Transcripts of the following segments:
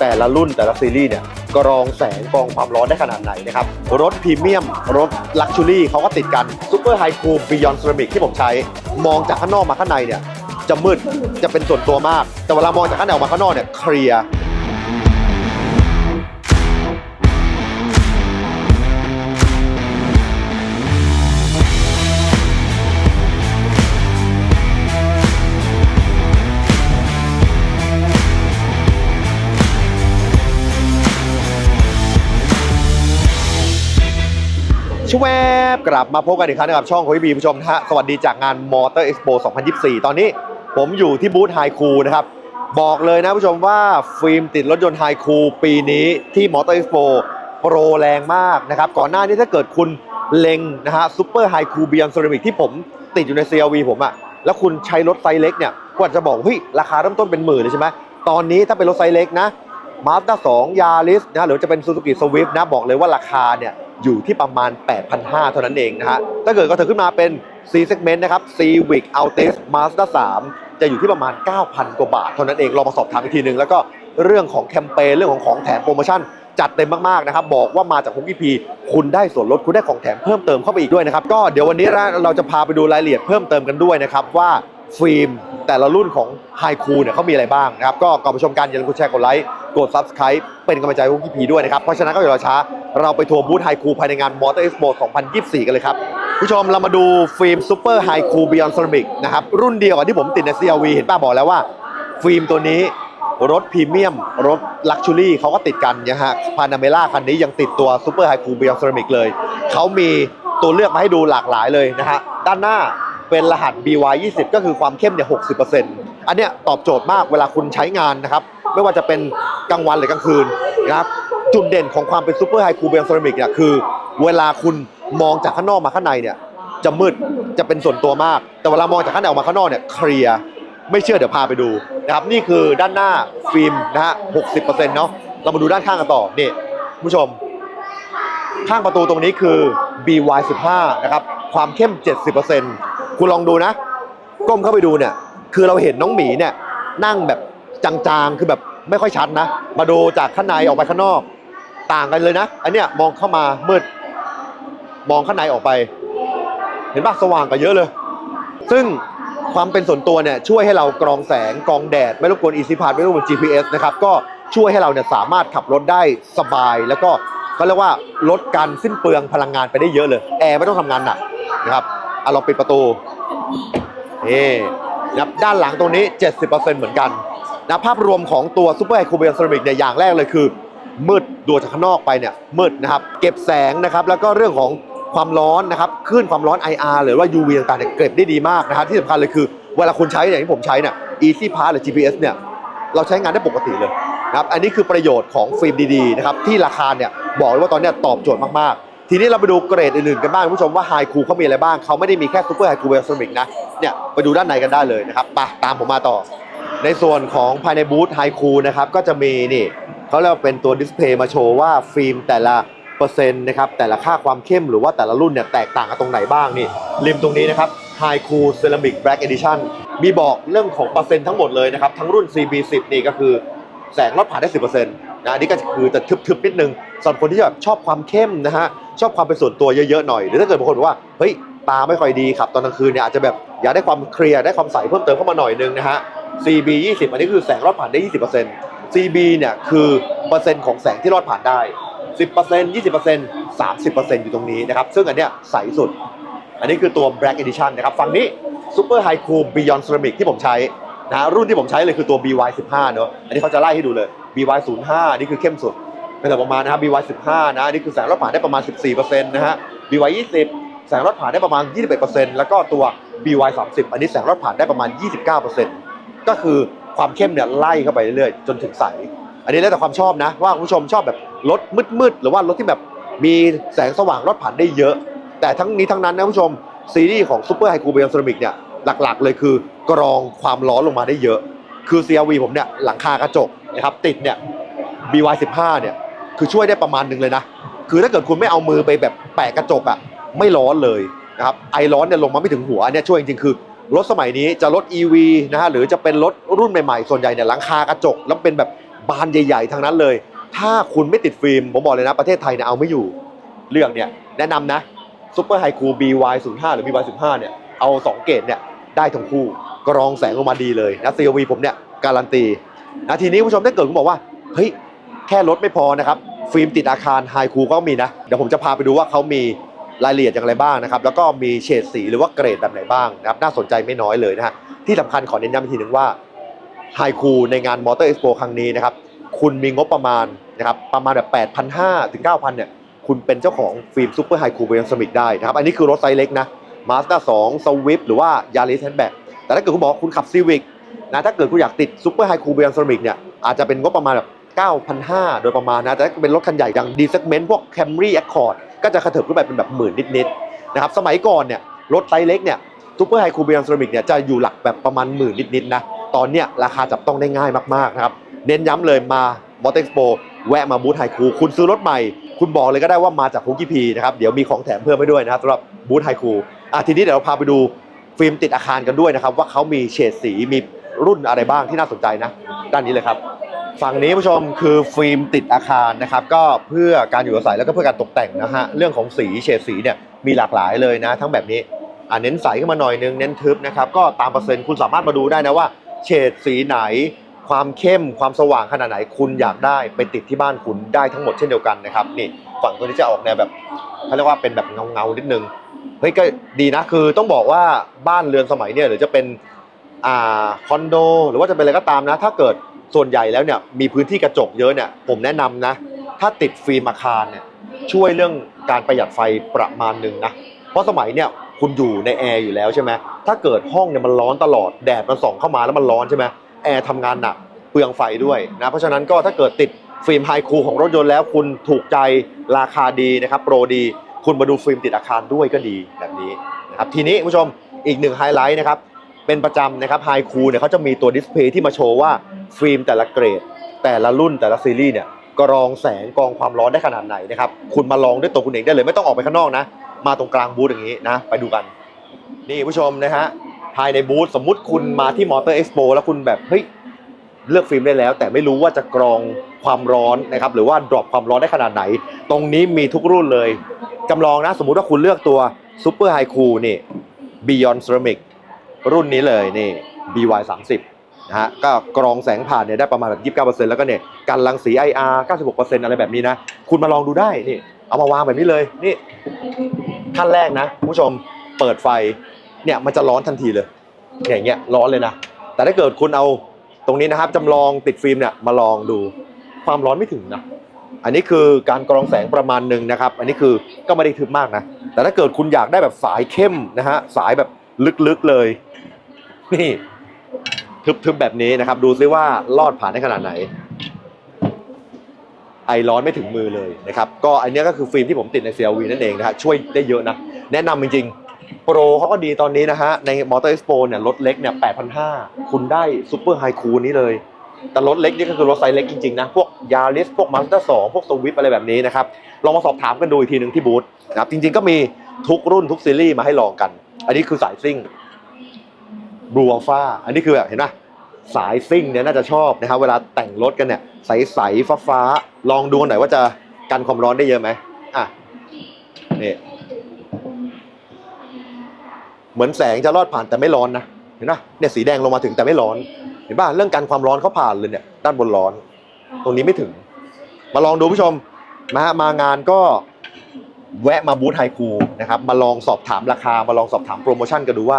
แต่ละรุ่นแต่ละซีรีส์เนี่ยกรองแสงกรองความร้อนได้ขนาดไหนนะครับ รถพรีเมียม รถลักชัวรี่เขาก็ติดกันซูเปอร์ไฮคูลบิยอนเซรามิกที่ผมใช้ มองจากข้างนอกมาข้างในเนี่ยจะมืดจะเป็นส่วนตัวมาก แต่เวลามองจากข้างในออกมาข้างนอกเนี่ยเคลียร์ ชวบกลับมาพบกันอีกครั้งนะครับช่องของพี่บีผู้ชมฮะสวัสดีจากงาน Motor Expo 2024 ตอนนี้ผมอยู่ที่บูธไฮคูนะครับ บอกเลยนะผู้ชมว่าฟิล์มติดรถยนต์ไฮคูปีนี้ที่ Motor Expo โปรแรงมากนะครับ ก่อนหน้านี้ถ้าเกิดคุณเล็งนะฮะซูเปอร์ไฮคูเบียนเซรามิกที่ผมติดอยู่ใน CRV ผมอะแล้วคุณใช้รถไซส์เล็กเนี่ยก็อาจจะบอกเฮ้ยราคาเริ่มต้นเป็นหมื่นเลยใช่ไหมตอนนี้ถ้าเป็นรถไซส์เล็กนะ มาสด้า2ยาริสนะหรือจะเป็นซูซูกิสวิฟนะบอกเลยว่าราคาเนี่ยอยู่ที่ประมาณ 8,500 เท่านั้นเองนะฮะถ้าเกิดก็เธอขึ้นมาเป็น C segment นะครับ Civic Altis Mazda 3 จะอยู่ที่ประมาณ 9,000 กว่าบาท เท่านั้นเองลองมาสอบถามอีกทีหนึ่งแล้วก็เรื่องของแคมเปญเรื่องของของแถมโปรโมชั่นจัดเต็มมากๆนะครับบอกว่ามาจากฮุกกี้พีคุณได้ส่วนลดคุณได้ของแถมเพิ่มเติมเข้าไปอีกด้วยนะครับก็เดี๋ยววันนี้เราจะพาไปดูรายละเอียดเพิ่มเติมกันด้วยนะครับว่าฟิล์ม แต่ละรุ่นของไฮคูเนี่ยเขามีอะไรบ้างนะครับ ก็ก่อนไปชมกันอย่าลืมกดแชร์กดไลค์กด Subscribe เป็นกำลังใจให้ฮุกกี้พีด้วยนะครับ เพราะฉะนั้นก็อย่ารอช้า เราไปทัวร์บูธไฮคูภายในงาน Motor Expo 2024 กันเลยครับ ผู้ชมเรามาดูฟิล์มซูเปอร์ไฮคูบิออนเซรามิกนะครับรุ่นเดียวกับที่ผมติดใน CRV เห็นป้าบอกแล้วว่า ฟิล์มตัวนี้รถพรีเมียม รถลักชัวรี่เขาก็ติดกันนะฮะพานาเมล่าคันนี้ยังติดตัวซูเปอร์ไฮคูบิออนเซรามิกเลยเขามีตัวเลือกมาให้ดูหลากหลายเลยนะฮะด้านหน้า เป็นรหัส BY 20 ก็คือความเข้มเนี่ย60%อันเนี้ยตอบโจทย์มากเวลาคุณใช้งานนะครับ ไม่ว่าจะเป็นกลางวันหรือกลางคืนนะครับจุดเด่นของความเป็นซูเปอร์ไฮคูเบียนเซรามิกเนี่ยคือเวลาคุณมองจากข้างนอกมาข้างในเนี่ยจะมืดจะเป็นส่วนตัวมาก แต่เวลามองจากข้างในออกมาข้างนอกเนี่ยเคลียร์ไม่เชื่อเดี๋ยวพาไปดูนะครับนี่คือด้านหน้าฟิล์มนะฮะ60%เนาะเรามาดูด้านข้างกันต่อนี่คุณผู้ชม ข้างประตูตรงนี้คือ BY 15 นะครับความเข้ม 70% คุณลองดูนะ ก้มเข้าไปดูเนี่ย คือเราเห็นน้องหมีเนี่ยนั่งแบบจางๆ คือแบบไม่ค่อยชัดนะ มาดูจากข้างในออกไปข้างนอก ต่างกันเลยนะ อันเนี้ยมองเข้ามามืด มองข้างในออกไป เห็นปะสว่างกว่าเยอะเลย ซึ่งความเป็นส่วนตัวเนี่ยช่วยให้เรากรองแสงกรองแดด ไม่รบกวน Easy Pass ไม่รบกวน GPS นะครับ ก็ช่วยให้เราเนี่ยสามารถขับรถได้สบาย แล้วก็เขาเรียกว่าลดการสิ้นเปลืองพลังงานไปได้เยอะเลย แอร์ไม่ต้องทำงานหนักนะครับเอาลองปิดประตู นี่นะครับด้านหลังตรงนี้ 70%เหมือนกันนะภาพรวมของตัวซูเปอร์ไฮคูเบียนเซรามิกเนี่ยอย่างแรกเลยคือ มืดดูจากข้างนอกไปเนี่ยมืดนะครับ เก็บแสงนะครับ แล้วก็เรื่องของความร้อนนะครับคลื่นความร้อน IR หรือว่า UV ต่างๆเนี่ยเก็บได้ดีมากนะครับที่สำคัญเลยคือ เวลาคุณใช้อย่างที่ผมใช้เนี่ย Easy Pass หรือ GPS เนี่ยเราใช้งานได้ปกติเลยนะครับอันนี้คือประโยชน์ของฟิล์มดีๆนะครับที่ราคาเนี่ยบอกเลยว่าตอนเนี้ยตอบโจทย์มากๆ ทีนี้เราไปดูเกรดอื่นๆกันบ้างคุณผู้ชมว่าไฮคูเขามีอะไรบ้างเขาไม่ได้มีแค่ซูเปอร์ไฮคูเวลซมิกนะเนี่ยไปดูด้านในกันได้เลยนะครับไปตามผมมาต่อ ในส่วนของภายในบูธไฮคูนะครับก็จะมีนี่เขาเรียกว่าเป็นตัวดิสเพย์มาโชว์ว่าฟิล์มแต่ละเปอร์เซ็นต์นะครับแต่ละค่าความเข้มหรือว่าแต่ละรุ่นเนี่ยแตกต่างกันตรงไหนบ้างนี่ริมตรงนี้นะครับ High Cool Ceramic Black Edition มีบอกเรื่องของเปอร์เซ็นต์ทั้งหมดเลยนะครับ ทั้งรุ่น CB10 นี่ก็คือ แสงลดผ่านได้10%นะอันนี้ก็คือจะทึบๆนิดนึงสำหรับคนที่แบบชอบความเข้มนะฮะชอบความเป็นส่วนตัวเยอะๆหน่อย หรือถ้าเกิดบางคนบอกว่าเฮ้ยตาไม่ค่อยดีครับตอนกลางคืนเนี่ยอาจจะแบบอยากได้ความเคลียร์ได้ความใสเพิ่มเติมเข้ามาหน่อยนึงนะฮะ CB 20อันนี้คือแสงรอดผ่านได้ 20% CB เนี่ยคือเปอร์เซ็นต์ของแสงที่รอดผ่านได้ 10% 20% 30%อยู่ตรงนี้นะครับ ซึ่งอันเนี้ยใสสุด อันนี้คือตัว Black Edition นะครับ ฝั่งนี้ Super High Cool Beyond Ceramic ที่ผมใช้ นะรุ่นที่ผมใช้เลยคือตัว BY 15 เนอะอันนี้เขาจะไล่ให้ดูเลย BY 05 นี่คือเข้มสุดเป็นแต่ประมาณนะครับ BY 15 นะนนี่คือแสงรอดผ่านได้ประมาณ 14%นะฮะ BY 20 แสงรอดผ่านได้ประมาณ 21%แล้วก็ตัว BY 30 อันนี้แสงรอดผ่านได้ประมาณ 29%ก็คือความเข้มเนี่ยไล่เข้าไปเรื่อยๆจนถึงใส อันนี้แล้วแต่ความชอบนะ ว่าคุณผู้ชมชอบแบบรถมืดๆหรือว่ารถที่แบบมีแสงสว่างรอดผ่านได้เยอะ แต่ทั้งนี้ทั้งนั้นนะคุณผู้ชมซีรีส์ของซูเปอร์ไฮคูเบียนเซรามิกเนี่ย หลักๆ เลยคือกรองความร้อนลงมาได้เยอะ คือ CRV ผมเนี่ยหลังคากระจกนะครับติดเนี่ย BY 15 เนี่ยคือช่วยได้ประมาณหนึ่งเลยนะ คือถ้าเกิดคุณไม่เอามือไปแบบแปะกระจกอะไม่ร้อนเลยนะครับไอร้อนเนี่ยลงมาไม่ถึงหัวเนี่ยช่วยจริงๆคือรถสมัยนี้จะรถ EV นะฮะหรือจะเป็นรถรุ่นใหม่ๆ ส่วนใหญ่เนี่ยหลังคากระจก แล้วเป็นแบบบานใหญ่ๆทางนั้นเลย ถ้าคุณไม่ติดฟิล์มผมบอกเลยนะ ประเทศไทยเนี่ยเอาไม่อยู่เรื่องเนี่ยแนะนำนะซูเปอร์ไฮคู BY05 หรือ BY15 เนี่ยเอา 2 เกรดเนี่ย ได้ทั้งคู่กรองแสงออกมาดีเลยนะ COV ผมเนี่ยการันตีนะทีนี้ผู้ชมถ้าเกิดคุณบอกว่าเฮ้ยแค่รถไม่พอนะครับฟิล์มติดอาคารไฮคูก็มีนะเดี๋ยวผมจะพาไปดูว่าเขามีรายละเอียดอย่างไรบ้างนะครับแล้วก็มีเฉดสีหรือว่าเกรดแบบไหนบ้างนะครับน่าสนใจไม่น้อยเลยนะฮะที่สำคัญขอเน้นย้ำอีกทีหนึ่งว่าไฮคูในงานมอเตอร์เอ็กซ์โปครั้งนี้นะครับคุณมีงบประมาณนะครับประมาณแบบ8,500ถึง9,000เนี่ยคุณเป็นเจ้าของฟิล์มซูเปอร์ไฮคูเบียนสมิกได้นะครับอันนี้คือรถไซส์เล็กนะ มาสด้า2สวิฟหรือว่ายาริสแฮนแบกแต่ถ้าเกิดคุณบอกคุณขับซีวิกนะถ้าเกิดคุณอยากติดซูเปอร์ไฮคูเบียนสมิกเนี่ยอาจจะเป็นงบประมาณแบบ9,500 โดยประมาณนะ แต่ถ้าเป็นรถคันใหญ่อย่างดีเซกเมนต์พวก Camry Accord ก็จะกระเถิบขึ้นไปเป็นแบบหมื่นนิดๆนะครับสมัยก่อนเนี่ยรถไซส์เล็กเนี่ยซูเปอร์ไฮคูเบียนสมิกเนี่ยจะอยู่หลักแบบประมาณหมื่นนิดๆนะ ตอนเนี้ยราคาจับต้องได้ง่ายมากๆนะครับ เน้นย้ำเลยมามอเตอร์โ o แวะมาบูธไฮคู คุณซื้อรถใหม่ คุณบอกเลยก็ได้ว่ามาจากคุกกี้พีนะครับเดี๋ยวมีของแถมเพิ่มให้ด้วยนะครับสำหรับบูธไฮคูอะทีนี้เดี๋ยวเราพาไปดูฟิล์มติดอาคารกันด้วยนะครับว่าเขามีเฉดสีมีรุ่นอะไรบ้างที่น่าสนใจนะด้านนี้เลยครับ ฝั่งนี้ผู้ชมคือฟิล์มติดอาคารนะครับก็เพื่อการอยู่อาศัยแล้วก็เพื่อการตกแต่งนะฮะเรื่องของสีเฉดสีเนี่ยมีหลากหลายเลยนะ ทั้งแบบนี้อะเน้นใสขึ้นมาหน่อยนึงเน้นทึบนะครับก็ตามเปอร์เซ็นต์คุณสามารถมาดูได้นะว่า เฉดสีไหน ความเข้มความสว่างขนาดไหนคุณอยากได้ไปติดที่บ้านคุณได้ทั้งหมดเช่นเดียวกันนะครับนี่ฝั่งตัวนี้จะออกแนวแบบเขาเรียกว่าเป็นแบบเงาเงาๆนิดนึงเฮ้ยก็ดีนะคือต้องบอกว่าบ้านเรือนสมัยเนี่ยหรือจะเป็นอ่าคอนโดหรือว่าจะเป็นอะไรก็ตามนะ ถ้าเกิดส่วนใหญ่แล้วเนี่ยมีพื้นที่กระจกเยอะเนี่ยผมแนะนำนะ ถ้าติดฟิล์มอาคารเนี่ยช่วยเรื่องการประหยัดไฟประมาณหนึ่งนะ เพราะสมัยเนี่ยคุณอยู่ในแอร์อยู่แล้วใช่ไหมถ้าเกิดห้องเนี่ยมันร้อนตลอดแดดมันส่องเข้ามาแล้วมันร้อนใช่ไหม แอร์ทำงานหนักเปลืองไฟด้วยนะเพราะฉะนั้นก็ถ้าเกิดติดฟิล์มไฮคูลของรถยนต์แล้วคุณถูกใจราคาดีนะครับโปรดี คุณมาดูฟิล์มติดอาคารด้วยก็ดีแบบนี้นะครับทีนี้ผู้ชมอีกหนึ่งไฮไลท์นะครับเป็นประจำนะครับไฮคูลเนี่ยเขาจะมีตัวดิสเพย์ที่มาโชว์ว่าฟิล์มแต่ละเกรด แต่ละรุ่นแต่ละซีรีส์เนี่ยกรองแสงกรองความร้อนได้ขนาดไหนนะครับคุณมาลองด้วยตัวคุณเองได้เลยไม่ต้องออกไปข้างนอกนะ มาตรงกลางบูธอย่างนี้นะ ไปดูกัน นี่ผู้ชมนะฮะ ภายในบูธสมมุติคุณมาที่มอเตอร์เอ็กซ์โปแล้วคุณแบบเฮ้ยเลือกฟิล์มได้แล้ว แต่ไม่รู้ว่าจะกรองความร้อนนะครับหรือว่าดรอปความร้อนได้ขนาดไหน ตรงนี้มีทุกรุ่นเลยจำลองนะสมมุติว่าคุณเลือกตัว Super High Cool นี่ Beyond Ceramic รุ่นนี้เลยนี่ BY 30นะฮะก็กรองแสงผ่านเนี่ยได้ประมาณแบบ 29%แล้วก็เนี่ยกันรังสี IR 96%อะไรแบบนี้นะ คุณมาลองดูได้นี่ เอามาวางแบบนี้เลยนี่ขั้นแรกนะคุณผู้ชมเปิดไฟ เนี่ยมันจะร้อนทันทีเลยอย่างเงี้ยร้อนเลยนะแต่ถ้าเกิดคุณเอาตรงนี้นะครับจำลองติดฟิล์มเนี่ยมาลองดูความร้อนไม่ถึงนะอันนี้คือการกรองแสงประมาณหนึ่งนะครับ อันนี้คือก็ไม่ได้ทึบมากนะ แต่ถ้าเกิดคุณอยากได้แบบสายเข้มนะฮะสายแบบลึกๆเลย นี่ทึบๆแบบนี้นะครับ ดูซิว่าลอดผ่านได้ขนาดไหน ไอร้อนไม่ถึงมือเลยนะครับ ก็อันนี้ก็คือฟิล์มที่ผมติดใน CLV นั่นเองนะฮะช่วยได้เยอะนะ แนะนำจริง โปรเขาก็ดีตอนนี้นะฮะ ในมอเตอร์เอ็กซ์โปเนี่ยรถเล็กเนี่ย8,500คุณได้ซูเปอร์ไฮคูนี้เลย แต่รถเล็กนี่ก็คือรถไซส์เล็กจริงๆนะ พวกยาริสพวกมาสเตอร์สพวกสวิฟอะไรแบบนี้นะครับ ลองมาสอบถามกันดูอีกทีหนึ่งที่บูธนะครับ จริงๆก็มีทุกรุ่นทุกซีรีส์มาให้ลองกัน อันนี้คือสายซิ่งบลูอัลฟาอันนี้คือแบบเห็นไหมสายซิ่งเนี่ยน่าจะชอบนะครับเวลาแต่งรถกันเนี่ยใสๆฟ้าๆลองดูหน่อยว่าจะกันความร้อนได้เยอะไหมอะนี่ เหมือนแสงจะรอดผ่านแต่ไม่ร้อนนะเห็นไหมเนี่ยสีแดงลงมาถึงแต่ไม่ร้อน เห็นป่ะเรื่องการความร้อนเขาผ่านเลยเนี่ย ด้านบนร้อน ตรงนี้ไม่ถึง มาลองดูผู้ชมมาฮะมางานก็แวะมาบูธไฮคูนะครับ มาลองสอบถามราคา มาลองสอบถามโปรโมชั่นกันดูว่า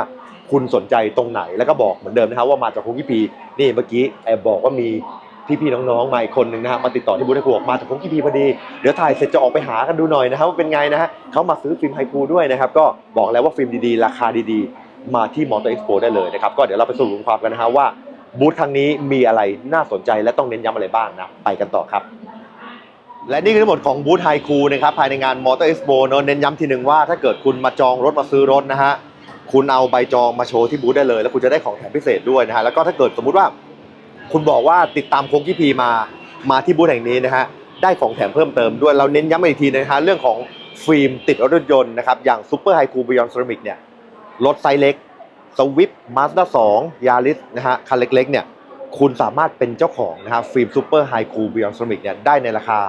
คุณสนใจตรงไหนแล้วก็บอกเหมือนเดิมนะครับว่ามาจากคุกกี้พีนี่เมื่อกี้แอบบอกว่ามี พี่ๆน้องๆมาอีกคนหนึ่งนะฮะมาติดต่อที่บูธไฮคูบอกมาจากคุกกี้พีพอดี เดี๋ยวถ่ายเสร็จจะออกไปหากันดูหน่อยนะครับว่าเป็นไงนะฮะเขามาซื้อฟิล์มไฮคูด้วยนะครับ ก็บอกแล้วว่าฟิล์มดีๆ ราคาดีๆ มาที่มอเตอร์เอ็กซ์โปได้เลยนะครับ ก็เดี๋ยวเราไปสรุปความกันนะฮะว่าบูธครั้งนี้มีอะไรน่าสนใจและต้องเน้นย้ำอะไรบ้างนะ ไปกันต่อครับและนี่คือทั้งหมดของบูธไฮคูนะครับภายในงานมอเตอร์เอ็กซ์โปเนอะเน้นย้ำทีหนึ่งว่าถ้าเกิดคุณมาจองรถมาซื้อรถนะฮะคุณเอาใบจองมาโชว์ที่บูธได้เลย แล้วคุณจะได้ของแถมพิเศษด้วยนะฮะแล้วก็ถ้าเกิดสมมุติว่า คุณบอกว่าติดตามโค้งกี้พีมา มาที่บูธแห่งนี้นะฮะ ได้ของแถมเพิ่มเติมด้วย เราเน้นย้ำอีกทีนะฮะเรื่องของฟิล์มติดรถยนต์นะครับ อย่างซูเปอร์ไฮคูบิยอนเซรามิกเนี่ย รถไซส์เล็กสวิฟมาสด้าสองยาริสนะฮะ คันเล็กๆเนี่ย คุณสามารถเป็นเจ้าของนะครับฟิล์มซูเปอร์ไฮคูบิออนสมิกเนี่ย ได้ในราคา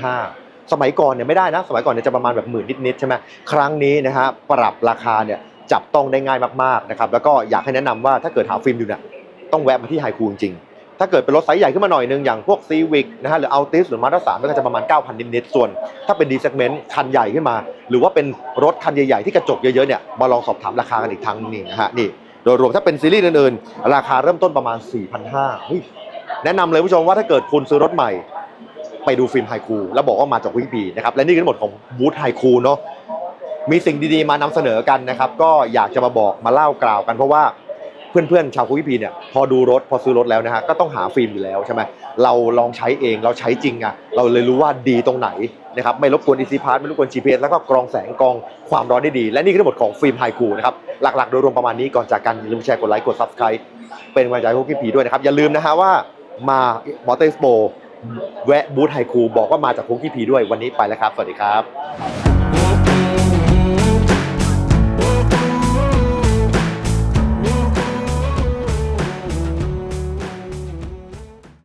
8,500 สมัยก่อนเนี่ยไม่ได้นะ สมัยก่อนเนี่ยจะประมาณแบบหมื่นนิดๆใช่ไหมครั้งนี้นะฮะปรับราคาเนี่ยจับต้องได้ง่ายมากๆนะครับ แล้วก็อยากให้แนะนำว่าถ้าเกิดหาฟิล์มอยู่เนี่ยต้องแวะมาที่ไฮคูจริงๆ ถ้าเกิดเป็นรถไซส์ใหญ่ขึ้นมาหน่อยนึง อย่างพวกซีวิกนะฮะหรืออัลติสหรือมาสเตอร์สามก็จะประมาณ 9,000 นิดๆส่วน ถ้าเป็นดีเซกเมนต์คันใหญ่ขึ้นมา หรือว่าเป็นรถคันใหญ่ๆที่กระจกเยอะๆเนี่ยมาลองสอบถามราคากันอีกครั้งนึงนะฮะนี่โดยรวมถ้าเป็นซีรีส์อื่นๆราคาเริ่มต้นประมาณ 4,500เฮ้ยแนะนำเลยผู้ชมว่าถ้าเกิดคุณซื้อรถใหม่ ไปดูฟิล์มไฮคูแล้วบอกว่ามาจากวิกีนะครับและนี่คือทั้งหมดของบูธไฮคูเนาะมีสิ่งดีๆมานำเสนอกันนะครับ ก็อยากจะมาบอกมาเล่ากล่าวกันเพราะว่า เพื่อนๆชาวคุยพีเนี่ยพอดูรถพอซื้อรถแล้วนะฮะก็ต้องหาฟิล์มอยู่แล้วใช่ไหมเราลองใช้เองเราใช้จริงอะเราเลยรู้ว่าดีตรงไหนนะครับไม่รบกวน EC Part ไม่รบกวน GPS แล้วก็กรองแสงกรองความร้อนได้ดี และนี่คือทั้งหมดของฟิล์มไฮคูนะครับหลักๆ โดยรวมประมาณนี้ก่อนจากกันอย่าลืมแชร์กดไลค์กด Subscribe เป็นกำลังใจให้พวกพี่พีด้วยนะครับอย่าลืมนะฮะว่ามา มอเตอร์สโปแวะบูธไฮคูบอกว่ามาจากพวกพี่พีด้วยวันนี้ไปแล้วครับ สวัสดีครับ